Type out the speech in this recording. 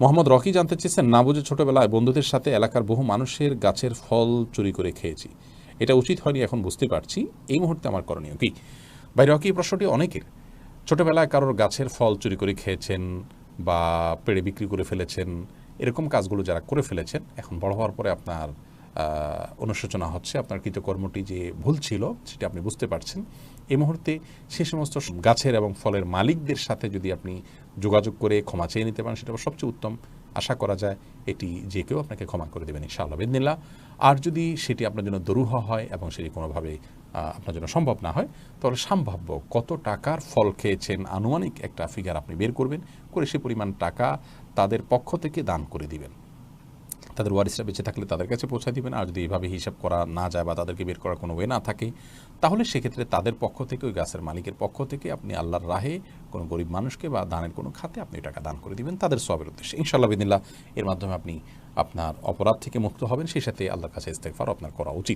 Mohammad Rocky জানতে চেয়েছেন, না বুঝে ছোটবেলায় বন্ধুদের সাথে এলাকার বহু মানুষের গাছের ফল চুরি করে খেয়েছি। এটা উচিত হয়নি, এখন বুঝতে পারছি। এই মুহূর্তে আমার করণীয় কি? ভাই, রকি প্রশ্নটি অনেকের। ছোটবেলায় কারোর গাছের ফল চুরি করে খেয়েছেন বা পেড়ে বিক্রি করে ফেলেছেন, এরকম কাজগুলো যারা করে ফেলেছেন, এখন বড় হওয়ার পরে আপনার অনুশোচনা হচ্ছে, আপনার কৃতকর্মটি যে ভুল ছিল সেটা আপনি বুঝতে পারছেন। এই মুহূর্তে সে সমস্ত গাছের এবং ফলের মালিকদের সাথে যদি আপনি যোগাযোগ করে ক্ষমা চেয়ে নিতে পারেন, সেটা সবচেয়ে উত্তম। আশা করা যায় এটি যে কেউ আপনাকে ক্ষমা করে দেবেন ইনশাআল্লাহ। বেদিল্লা আর যদি সেটি আপনার জন্য দরুহ হয় এবং সেটি কোনোভাবে আপনার জন্য সম্ভব না হয়, তাহলে সম্ভাব্য কত টাকার ফল খেয়েছেন, আনুমানিক একটা ফিগার আপনি বের করবেন, করে সে পরিমাণ টাকা তাদের পক্ষ থেকে দান করে দিবেন। তাদের ওয়ারিসরা বেঁচে থাকলে তাদের কাছে পৌঁছে দিবেন। আর যদি এভাবে হিসাব করা না যায় বা তাদেরকে বের করার কোনো ওয়ে না থাকে, তাহলে সেক্ষেত্রে তাদের পক্ষ থেকে, ওই গাছের মালিকের পক্ষ থেকে আপনি আল্লাহর রাহে কোনো গরিব মানুষকে বা দানের কোনো খাতে আপনি টাকা দান করে দিবেন তাদের সবের উদ্দেশ্যে। ইনশাল্লাহ বিদিল্লা এর মাধ্যমে আপনি আপনার অপরাধ থেকে মুক্ত হবেন। সেই সাথে আল্লাহর কাছে ইস্তেকফার আপনার করা উচিত।